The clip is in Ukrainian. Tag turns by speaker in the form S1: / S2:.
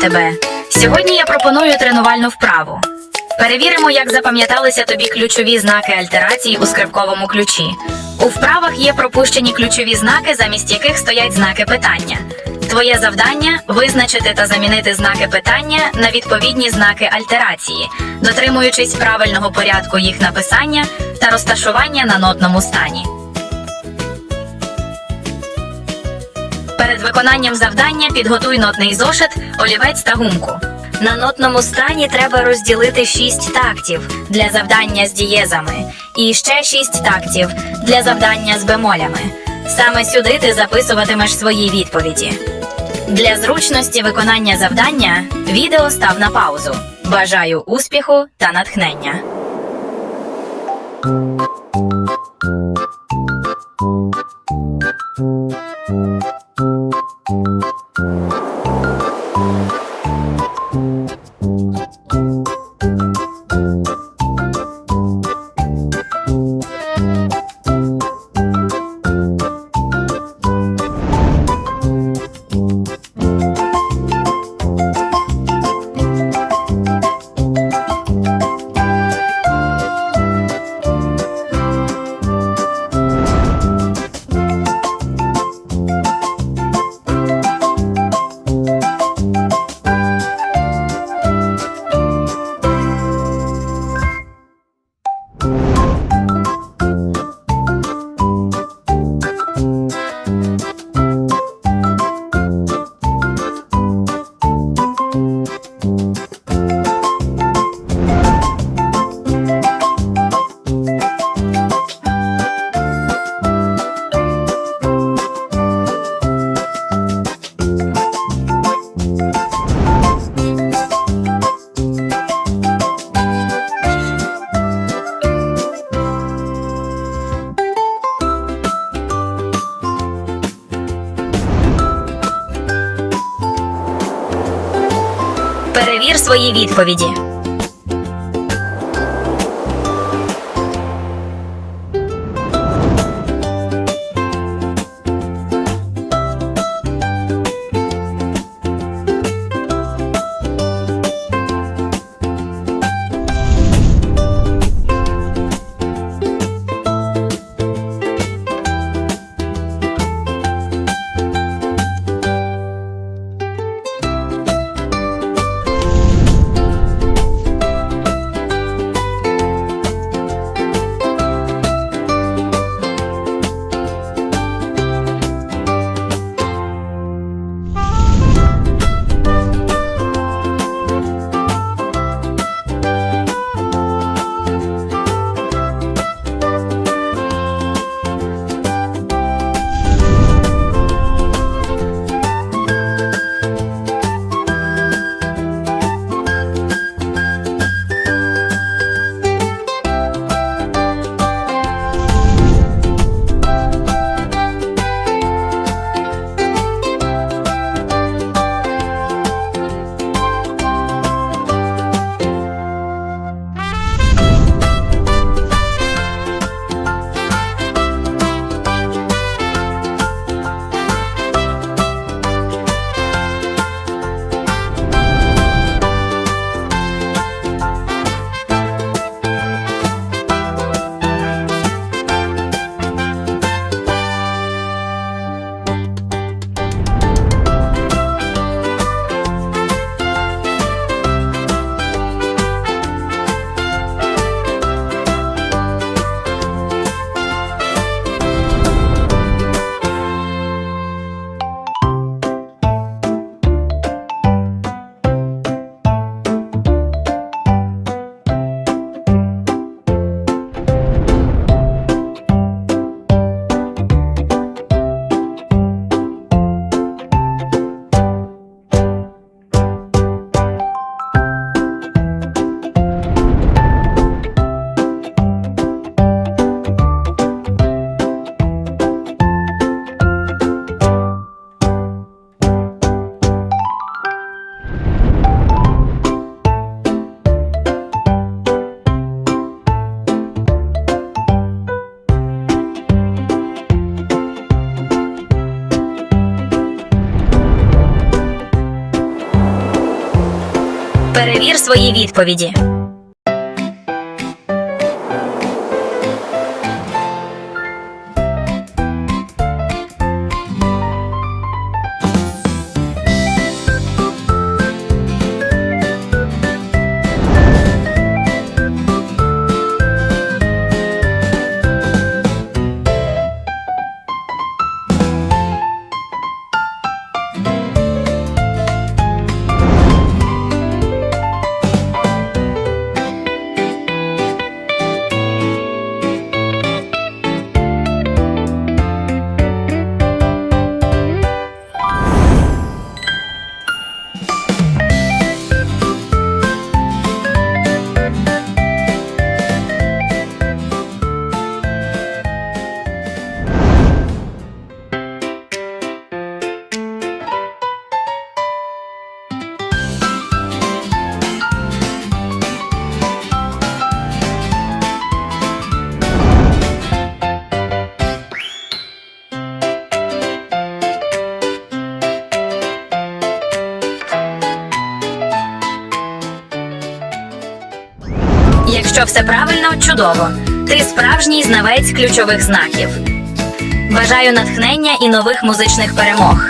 S1: тебе. Сьогодні я пропоную тренувальну вправу. Перевіримо, як запам'яталися тобі ключові знаки альтерації у скрипковому ключі. У вправах є пропущені ключові знаки, замість яких стоять знаки питання. Твоє завдання визначити та замінити знаки питання на відповідні знаки альтерації, дотримуючись правильного порядку їх написання та розташування на нотному стані. Перед виконанням завдання підготуй нотний зошит, олівець та гумку. На нотному стані треба розділити 6 тактів для завдання з дієзами і ще 6 тактів для завдання з бемолями. Саме сюди ти записуватимеш свої відповіді. Для зручності виконання завдання відео став на паузу. Бажаю успіху та натхнення. Перевір свої відповіді. Перевір свої відповіді. Все правильно, чудово. Ти справжній знавець ключових знаків. Бажаю натхнення і нових музичних перемог.